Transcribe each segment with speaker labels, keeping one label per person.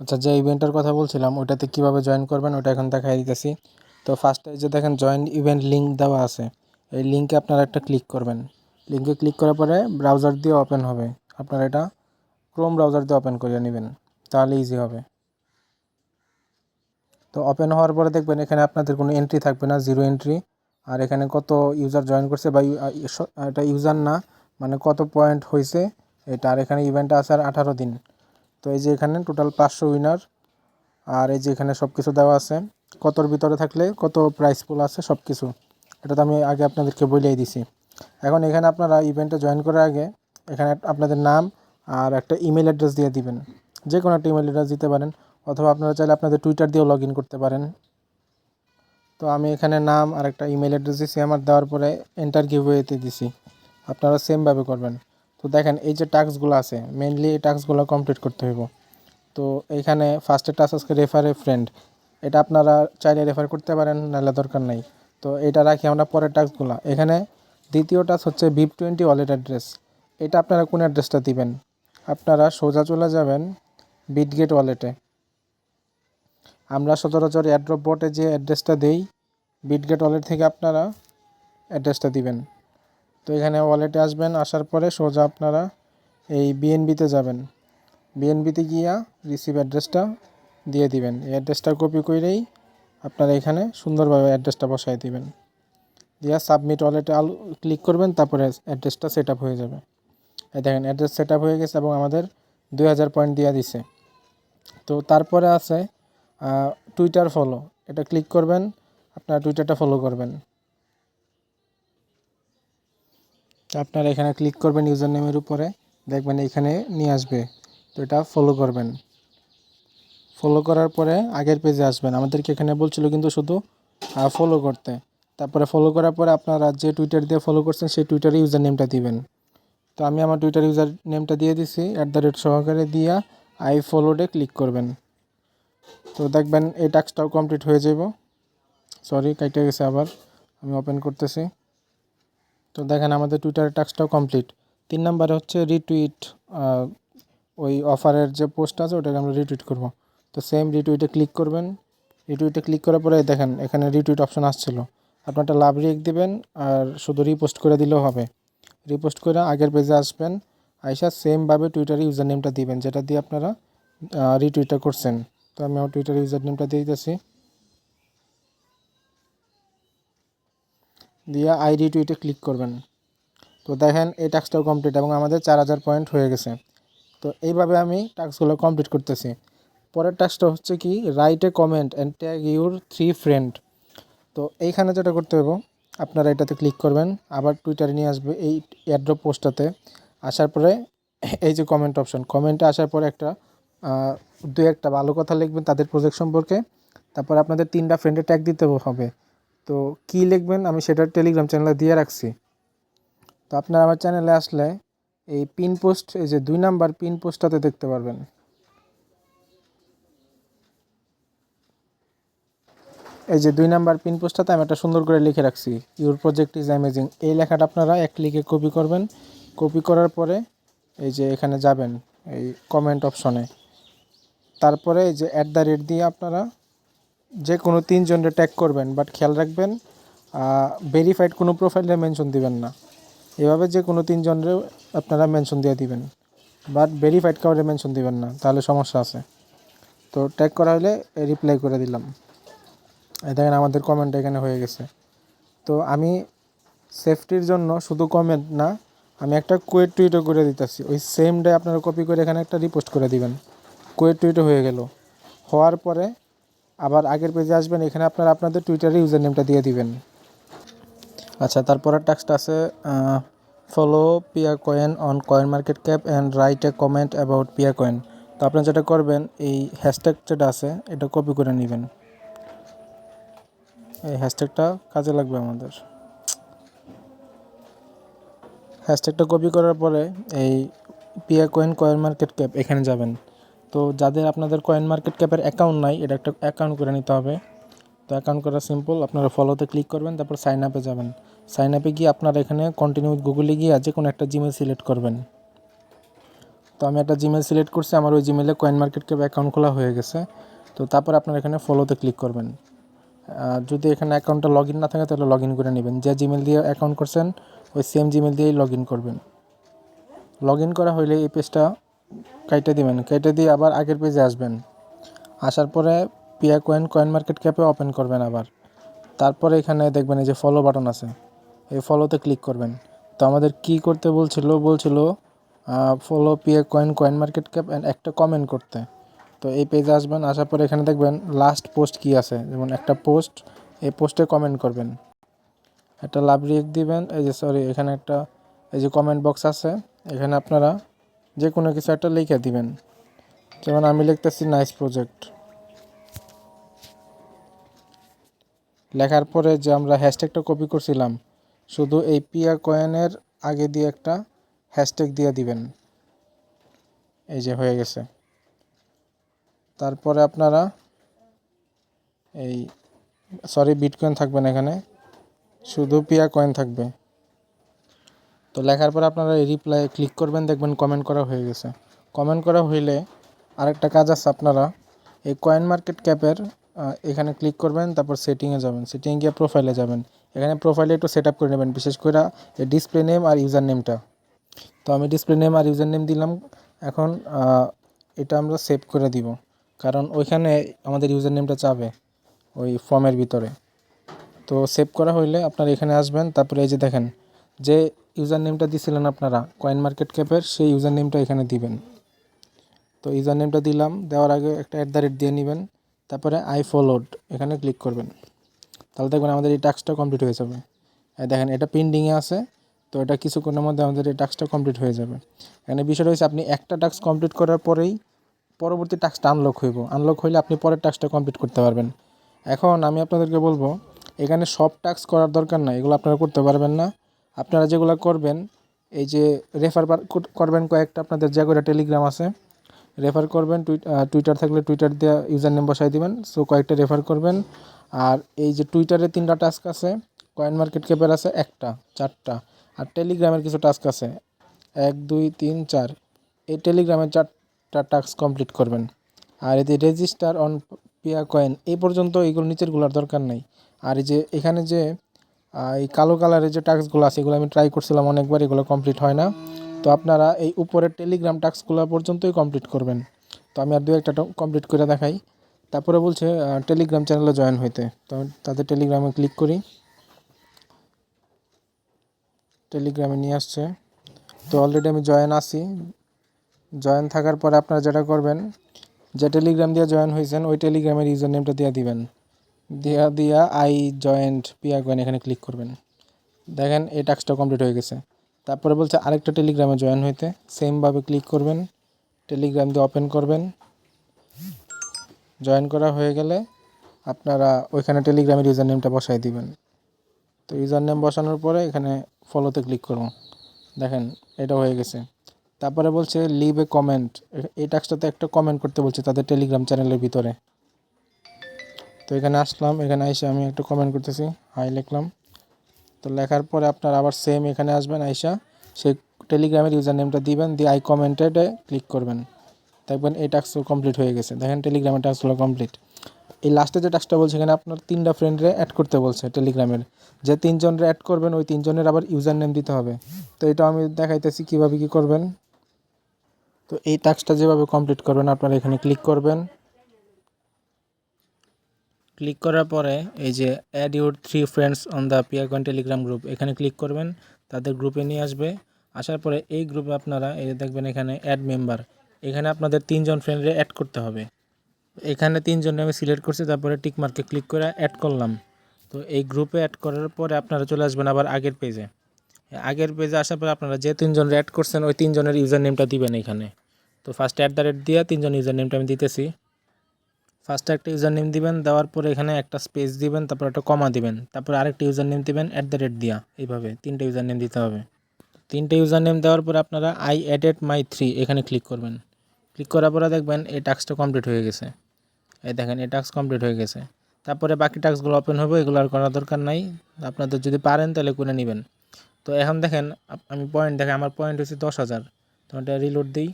Speaker 1: আচ্ছা যে ইভেন্টের কথা বলছিলাম, ওইটাতে কীভাবে জয়েন করবেন ওটা এখন দেখাই দিতেছি। তো ফার্স্টে যে দেখেন জয়েন ইভেন্ট লিঙ্ক দেওয়া আছে। এই লিঙ্কে আপনারা একটা ক্লিক করবেন। লিঙ্কে ক্লিক করার পরে ব্রাউজার দিয়ে ওপেন হবে। আপনারা এটা ক্রোম ব্রাউজার দিয়ে ওপেন করে নেবেন। তাহলে ইজি হবে। তো ওপেন হওয়ার পরে দেখবেন, এখানে আপনাদের কোনো এন্ট্রি থাকবে না জিরো এন্ট্রি আর এখানে কত ইউজার জয়েন করছে বা এটা ইউজার না মানে কত পয়েন্ট হয়েছে এটা। আর এখানে ইভেন্টটা আছে আর আঠারো দিন। তো এই যে এখানে টোটাল পাঁচশো উইনার আর এই যে এখানে সব কিছু দেওয়া আছে, কতর ভিতরে থাকলে কত প্রাইস পুল আছে সব কিছু এটা তো আমি আগে আপনাদেরকে বলেই দিছি। এখন এখানে আপনারা ইভেন্টে জয়েন করার আগে এখানে আপনাদের নাম আর একটা ইমেল অ্যাড্রেস দিয়ে দিবেন। যে কোনো একটা ইমেল অ্যাড্রেস দিতে পারেন, অথবা আপনারা চাইলে আপনাদের টুইটার দিয়েও লগ করতে পারেন। তো আমি এখানে নাম আর একটা ইমেল অ্যাড্রেস দিছি, আমার দেওয়ার পরে এন্টার গিভওয়েতে দিছি। আপনারা সেমভাবে করবেন। তো দেখেন, এই যে টাস্কগুলো আছে মেনলি এই টাস্কগুলো কমপ্লিট করতে হইব। তো এইখানে ফার্স্টে টাস্ক আজকে রেফার ফ্রেন্ড এটা আপনারা চাইলে রেফার করতে পারেন, নাহলে দরকার নাই। তো এটা রাখি আমরা পরের টাস্কগুলো এখানে দ্বিতীয় টাস্ক হচ্ছে বিপ টোয়েন্টি ওয়ালেট অ্যাড্রেস এটা আপনারা কোন অ্যাড্রেসটা দিবেন? আপনারা সোজা চলে যাবেন বিটগেট ওয়ালেটে আমরা সচরাচর অ্যাড্রপ বটে যে অ্যাড্রেসটা দেই বিটগেট ওয়ালেট থেকে আপনারা অ্যাড্রেসটা দিবেন। তো এখানে ওয়ালেটে আসবেন, আসার পরে সোজা আপনারা এই বিএনবিতে যাবেন। বিএনবিতে গিয়া রিসিভ অ্যাড্রেসটা দিয়ে দিবেন। এই অ্যাড্রেসটা কপি করেই আপনারা এখানে সুন্দরভাবে অ্যাড্রেসটা বসাই দিবেন। দিয়া সাবমিট ওয়ালেটে আলু ক্লিক করবেন, তারপরে অ্যাড্রেসটা সেট হয়ে যাবে। এই দেখেন অ্যাড্রেস সেট হয়ে গেছে এবং আমাদের দুই হাজার পয়েন্ট দিয়ে দিছে। তো তারপরে আছে টুইটার ফলো এটা ক্লিক করবেন, আপনার টুইটারটা ফলো করবেন। আপনারা এখানে ক্লিক করবেন ইউজার নেমের উপরে, দেখবেন এখানে নিয়ে আসবে। তো এটা ফলো করবেন। ফলো করার পরে আগের পেজে আসবেন। আমাদেরকে এখানে বলছিল কিন্তু শুধু ফলো করতে। তারপরে ফলো করার পরে আপনারা যে টুইটার দিয়ে ফলো করছেন, সেই টুইটারে ইউজার নেমটা দিবেন। তো আমি আমার টুইটার ইউজার নেমটা দিয়ে দিছি অ্যাট দ্য রেট সহকারে দিয়া আই ফলোডে ক্লিক করবেন। তো দেখবেন এই টাস্কটাও কমপ্লিট হয়ে যাব সরি কাইটে গেছে আবার। আমি ওপেন করতেছি। তো দেখেন আমাদের টুইটারের টাস্কটাও কমপ্লিট তিন নাম্বারে হচ্ছে রিটুইট ওই অফারের যে পোস্ট আছে ওটাকে আমরা রিটুইট করব। তো সেম রিটুইটে ক্লিক করবেন। রিটুইটে ক্লিক করার পরে দেখেন এখানে রিটুইট অপশন আসছিল। আপনারটা লাভ রিক দিবেন আর শুধু রিপোস্ট করে দিলেও হবে। রিপোস্ট করে আগের পেজে আসবেন। আইসা সেমভাবে টুইটারে ইউজার নেমটা দিবেন, যেটা দিয়ে আপনারা রিটুইটটা করছেন। তো আমি আমার টুইটার ইউজার নেমটা দিয়ে দিতেছি। দিয়ে আই রিটুইটে ক্লিক করবেন। তো দেখেন এই টাস্কটাও কমপ্লিট এবং আমাদের চার হাজার পয়েন্ট হয়ে গেছে। তো এইভাবে আমি টাস্কগুলো কমপ্লিট করতেছি। পরের টাস্কটা হচ্ছে কি write comment and tag your three friend তো এইখানে যেটা করতে হবে, আপনারা এটাতে ক্লিক করবেন। আবার টুইটারে নিয়ে আসবে এই এয়ারড্রপ পোস্টটাতে আসার পরে এই যে কমেন্ট অপশন কমেন্টে আসার পরে একটা দু একটা ভালো কথা লিখবেন তাদের প্রজেক্ট সম্পর্কে। তারপর আপনাদের তিনটা ফ্রেন্ডে ট্যাগ দিতে হবে। তো কি লিখবেন আমি সেটা টেলিগ্রাম চ্যানেলে দিয়ে রাখছি। তো আপনারা আমার চ্যানেলে আসলে এই পিন পোস্ট এই যে দুই নাম্বার পিন পোস্টটাতে দেখতে পারবেন। এই যে দুই নাম্বার পিন পোস্টটাতে আমি একটা সুন্দর করে লিখে রাখছি। ইউর প্রজেক্ট ইজ অ্যামেজিং এই লেখাটা আপনারা এক ক্লিকে কপি করবেন। কপি করার পরে এই যে এখানে যাবেন, এই কমেন্ট অপশনে তারপরে এই যে অ্যাট দ্য রেট দিয়ে আপনারা যে কোনো তিনজনকে ট্যাগ করবেন বাট খেয়াল রাখবেন ভেরিফাইড কোনো প্রোফাইলে মেনশন দিবেন না। এভাবে যে কোনো তিনজনের আপনারা মেনশন দিয়ে দিবেন বাট ভেরিফাইড কাউরে মেনশন দিবেন না, তাহলে সমস্যা আছে। তো ট্যাগ করা হলে রিপ্লাই করে দিলাম। দেখেন আমাদের কমেন্ট এখানে হয়ে গেছে। তো আমি সেফটির জন্য শুধু কমেন্ট না, আমি একটা কোয়েট টুইটও করে দিতেছি। ওই সেম ডে আপনারা কপি করে এখানে একটা রিপোস্ট করে দিবেন। কোয়েট টুইটও হয়ে গেল। হওয়ার পরে আবার আগের পেজে আসবেন, এখানে আপনারা আপনাদের টুইটারে ইউজার নেমটা দিয়ে দিবেন। আচ্ছা তারপরের টাস্কটা আছে follow Pia coin on coin market cap and write a comment about Pia coin তো আপনারা যেটা করবেন, এই হ্যাশট্যাগ যেটা আছে, এটা কপি করে নেবেন। এই হ্যাশট্যাগটা কাজে লাগবে আমাদের। হ্যাশট্যাগটা কপি করার পরে এই Pia coin coin market cap এখানে যাবেন। তো যাদের আপনাদের কয়েন মার্কেট ক্যাপের অ্যাকাউন্ট নাই, এটা একটা অ্যাকাউন্ট করে নিতে হবে। তো অ্যাকাউন্ট করা সিম্পল আপনারা ফলোতে ক্লিক করবেন, তারপর সাইন আপে যাবেন। সাইন আপে গিয়ে আপনারা এখানে কন্টিনিউ গুগলে গিয়ে যে কোনো একটা জিমেল সিলেক্ট করবেন। তো আমি একটা জিমেল সিলেক্ট করছি, আমার ওই জিমেলে কয়েন মার্কেট ক্যাপ অ্যাকাউন্ট খোলা হয়ে গেছে। তো তারপর আপনারা এখানে ফলোতে ক্লিক করবেন। যদি এখানে অ্যাকাউন্টটা লগ ইন না থাকে, তাহলে লগ ইন করে নেবেন। যে জিমেল দিয়ে অ্যাকাউন্ট করছেন, ওই সেম জিমেল দিয়েই লগ ইন করবেন। লগ ইন করা হইলে এই পেজটা কেটে দিবেন। কেটে দিয়ে আবার আগের পেজে আসবেন। আসার পরে পিয়া কয়েন কয়েন মার্কেট ক্যাপে ওপেন করবেন আবার। তারপরে এখানে দেখবেন এই যে ফলো বাটন আছে। এই ফলোতে ক্লিক করবেন। তো আমাদের কি করতে বলছিল? বলছিল follow Pia coin coin market cap একটা কমেন্ট করতে। তো এই পেজে আসবেন, আসার পরে এখানে দেখবেন লাস্ট পোস্ট কি আছে? যেমন একটা পোস্ট এই পোস্টে কমেন্ট করবেন। একটা লাভ রিয়েক্ট দিবেন। এই যে সরি এখানে একটা, এই যে কমেন্ট বক্স আছে। এখানে আপনারা যে কোনো কিছু একটা লিখে দিবেন। যেমন আমি লিখতেছি নাইস প্রজেক্ট লেখার পরে যে আমরা হ্যাশট্যাগটা কপি করছিলাম, শুধু এই পিয়া কয়েনের আগে দিয়ে একটা হ্যাশট্যাগ দিয়ে দিবেন। এই যে হয়ে গেছে। তারপরে আপনারা এই সরি বিটকয়েন থাকবে না এখানে। শুধু পিয়া কয়েন থাকবে। তো লেখার পরে আপনারা এই রিপ্লাই ক্লিক করবেন, দেখবেন কমেন্ট করা হয়ে গেছে। কমেন্ট করা হইলে আরেকটা কাজ আছে আপনারা, এই কয়েন মার্কেট ক্যাপের এখানে ক্লিক করবেন, তারপর সেটিংয়ে যাবেন। সেটিংয়ে গিয়ে প্রোফাইলে যাবেন। এখানে প্রোফাইলে একটু সেট আপ করে নেবেন, বিশেষ করে এই ডিসপ্লে নেম আর ইউজার নেমটা তো আমি ডিসপ্লে নেম আর ইউজার নেম দিলাম, এখন এটা আমরা সেভ করে দিব। কারণ ওইখানে আমাদের ইউজার নেমটা চাবে, ওই ফর্মের ভিতরে। তো সেভ করা হইলে আপনারা এখানে আসবেন, তারপরে এই যে দেখেন, যে ইউজার নেমটা দিছিলেন আপনারা কয়েন মার্কেট ক্যাপের সেই ইউজার নেমটা এখানে দিবেন। তো ইউজার নেমটা দিলাম, দেওয়ার আগে একটা অ্যাট দ্য রেট দিয়ে নেবেন, তারপরে আই ফলোড এখানে ক্লিক করবেন। তাহলে দেখবেন আমাদের এই টাস্কটা কমপ্লিট হয়ে যাবে। দেখেন, এটা পেন্ডিংয়ে আছে, তো এটা কিছুক্ষণের মধ্যে আমাদের এই টাস্কটা কমপ্লিট হয়ে যাবে। এখানে বিষয়টা হচ্ছে আপনি একটা টাস্ক কমপ্লিট করার পরেই পরবর্তী টাস্কটা আনলক হইব। আনলক হইলে আপনি পরের টাস্কটা কমপ্লিট করতে পারবেন। এখন আমি আপনাদেরকে বলব, এখানে সব টাস্ক করার দরকার নাই, এগুলো আপনারা করতে পারবেন না। আপনারা যেগুলো করবেন, এই যে রেফার করবেন কয়েকটা, আপনাদের যে টেলিগ্রাম আছে রেফার করবেন টুইট- টুইটার থাকলে টুইটার দিয়ে ইউজার নেম বসাই দিবেন সো কয়েকটা রেফার করবেন। আর এই যে টুইটারে তিনটা টাস্ক আছে কয়েন মার্কেট ক্যাপের আছে একটা, চারটা। আর টেলিগ্রামের কিছু টাস্ক আছে, এক, দুই, তিন, চার। এই টেলিগ্রামের চারটা টাস্ক কমপ্লিট করবেন। আর যে রেজিস্টার অন পিয়া কয়েন এই পর্যন্ত এইগুলো নিচেরগুলোর দরকার নেই। আর এই যে এখানে যে এই কালো কালারের যে টাস্কগুলো আছে, এগুলো আমি ট্রাই করছিলাম, অনেকবার এগুলো কমপ্লিট হয় না। তো আপনারা এই উপরের টেলিগ্রাম টাস্কগুলো পর্যন্তই কমপ্লিট করবেন। তো আমি আর দু একটা কমপ্লিট করে দেখাই। তারপরে বলছে টেলিগ্রাম চ্যানেলে জয়েন হইতে। তো আমি তাদের টেলিগ্রামে ক্লিক করি। টেলিগ্রামে নিয়ে আসছে। তো অলরেডি আমি জয়েন আছি। জয়েন থাকার পরে আপনারা যেটা করবেন, যে টেলিগ্রাম দিয়ে জয়েন হয়েছেন, ওই টেলিগ্রামের ইউজার নেমটা দিয়ে দিবেন। দিয়া দিয়া আই জয়েন্ট পিয়া কয়েন এখানে ক্লিক করবেন। দেখেন, এই টাস্কটা কমপ্লিট হয়ে গেছে। তারপরে বলছে আরেকটা টেলিগ্রামে জয়েন হইতে। সেমভাবে ক্লিক করবেন। টেলিগ্রাম দিয়ে ওপেন করবেন। জয়েন করা হয়ে গেলে আপনারা ওইখানে টেলিগ্রামের ইউজার নেমটা বসাই দিবেন। তো ইউজার নেম বসানোর পরে এখানে ফলোতে ক্লিক করুন দেখেন, এটা হয়ে গেছে। তারপরে বলছে লিভ এ কমেন্ট এই টাস্কটাতে একটা কমেন্ট করতে বলছে তাদের টেলিগ্রাম চ্যানেলের ভিতরে। তো এখানে আসলাম, এখানে এসে আমি একটা কমেন্ট করতেছি হাই লিখলাম। তো লেখার পরে আপনার আবার সেম এখানে আসবেন, আইসা সেই টেলিগ্রামের ইউজার নেমটা দিবেন, দিয়ে আই কমেন্টেডে ক্লিক করবেন। দেখবেন এই টাস্কও কমপ্লিট হয়ে গেছে। দেখেন টেলিগ্রামের টাস্কগুলো কমপ্লিট এই লাস্টে যে টাস্কটা বলছে, এখানে আপনার তিনটা ফ্রেন্ডরে অ্যাড করতে বলছে টেলিগ্রামের যে তিনজনরে অ্যাড করবেন, ওই তিনজনের আবার ইউজার নেম দিতে হবে। তো এটা আমি দেখাইতেছি কীভাবে কী করবেন। তো এই টাস্কটা যেভাবে কমপ্লিট করবেন, আপনারা এখানে ক্লিক করবেন। ক্লিক করার পরে এই যে add your three friends on the Piacoin Telegram group এখানে ক্লিক করবেন, তাদের গ্রুপে নিয়ে আসবে। আসার পরে এই গ্রুপে আপনারা এই দেখবেন এখানে অ্যাড মেম্বার এখানে আপনাদের তিনজন ফ্রেন্ডরে অ্যাড করতে হবে। এখানে তিনজনে আমি সিলেক্ট করছি, তারপরে টিক মার্কে ক্লিক করে অ্যাড করলাম। তো এই গ্রুপে অ্যাড করার পরে আপনারা চলে আসবেন আবার আগের পেজে আগের পেজে আসার পরে আপনারা যে তিনজন অ্যাড করছেন, ওই তিনজনের ইউজার নেমটা দিবেন এখানে। তো ফার্স্ট অ্যাট দ্য রেট দিয়ে তিনজন ইউজার নেমটা আমি দিতেছি। ফার্স্টে একটা ইউজার নেম দিবেন, দেওয়ার পরে এখানে একটা স্পেস দিবেন, তারপর একটা কমা দিবেন, তারপর আরেকটা ইউজার নেম দিবেন অ্যাট দ্য রেট দিয়া, এইভাবে তিনটে ইউজার নেম দিতে হবে। তিনটে ইউজার নেম দেওয়ার পরে আপনারা আই অ্যাডেড মাই থ্রি এখানে ক্লিক করবেন। ক্লিক করার পরে দেখবেন এই টাস্কটা কমপ্লিট হয়ে গেছে। এই দেখেন, এই টাস্ক কমপ্লিট হয়ে গেছে। তারপরে বাকি টাস্কগুলো ওপেন হবে, এগুলো আর করার দরকার নাই। আপনাদের যদি পারেন তাহলে করে নেবেন। তো এখন দেখেন আমি পয়েন্ট দেখেন আমার পয়েন্ট হচ্ছে দশ হাজার। তো এটা রিলোড দিই।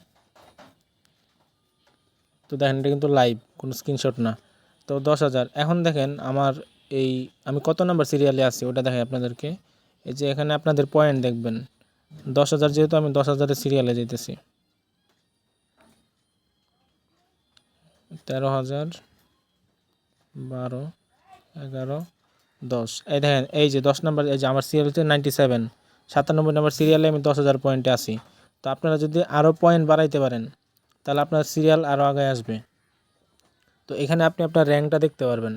Speaker 1: তো দেখেন এটা কিন্তু লাইভ কোনো স্ক্রিনশট না। তো দশ হাজার। এখন দেখেন আমার এই, আমি কত নাম্বার সিরিয়ালে আছি ওটা দেখেন আপনাদেরকে। এই যে এখানে আপনাদের পয়েন্ট দেখবেন। দশ হাজার যেহেতু আমি দশ হাজারের সিরিয়ালে যেতেছি তেরো হাজার, বারো, এগারো, দশ। এই দেখেন, এই যে দশ নম্বর এই যে আমার সিরিয়াল হচ্ছে নাইনটি সেভেন সাতানব্বই নম্বর সিরিয়ালে আমি দশ হাজার পয়েন্টে আছি। তো আপনারা যদি আরও পয়েন্ট বাড়াইতে পারেন, তাহলে আপনার সিরিয়াল আরও আগে আসবে। তো এখানে আপনি আপনার র্যাঙ্কটা দেখতে পারবেন।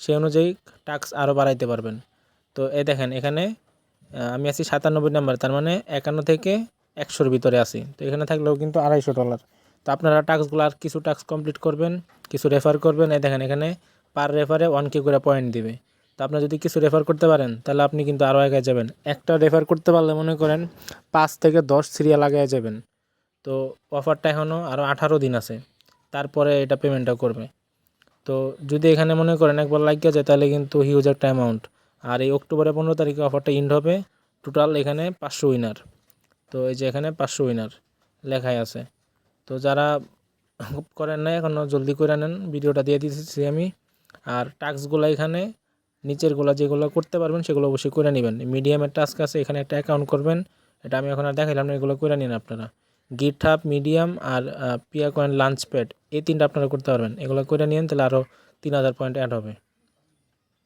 Speaker 1: সেই অনুযায়ী টাস্ক আরও বাড়াইতে পারবেন। তো এ দেখেন, এখানে আমি আছি সাতানব্বই নাম্বার, তার মানে একান্ন থেকে একশোর ভিতরে আছি। তো এখানে থাকলেও কিন্তু আড়াইশো ডলার তো আপনারা টাস্কগুলো আর কিছু টাস্ক কমপ্লিট করবেন, কিছু রেফার করবেন। এই দেখেন, এখানে পার রেফারে ওয়ান কে করে পয়েন্ট দিবে। তো আপনি যদি কিছু রেফার করতে পারেন, তাহলে আপনি কিন্তু আরও আগে যাবেন। একটা রেফার করতে পারলে মনে করেন পাঁচ থেকে দশ সিরিয়াল আগে যাবেন। তো অফারটা এখনও আরও আঠারো দিন আছে। তারপরে এটা পেমেন্টটা করবে। তো যদি এখানে মনে করেন একবার লাগিয়ে যায়, তাহলে কিন্তু হিউজ একটা অ্যামাউন্ট আর এই অক্টোবরের পনেরো তারিখে অফারটা ইন্ড হবে। টোটাল এখানে পাঁচশো উইনার তো এই যে এখানে পাঁচশো উইনার লেখাই আছে। তো যারা করেন না এখনও জলদি করে নেন। ভিডিওটা দিয়ে দিতেছি আমি। আর টাস্কগুলো এখানে, নিচেরগুলো যেগুলো করতে পারবেন, সেগুলো অবশ্যই করে নেবেন। মিডিয়ামের টাস্ক আছে, এখানে একটা অ্যাকাউন্ট করবেন। এটা আমি এখন আর দেখাইলাম না, এগুলো করে নিন আপনারা। গিট মিডিয়াম আর পিয়া কয়েন লাঞ্চ প্যাড এই তিনটা আপনারা করতে পারবেন। এগুলো করে নিন তাহলে আরও তিন হাজার পয়েন্ট অ্যাড হবে।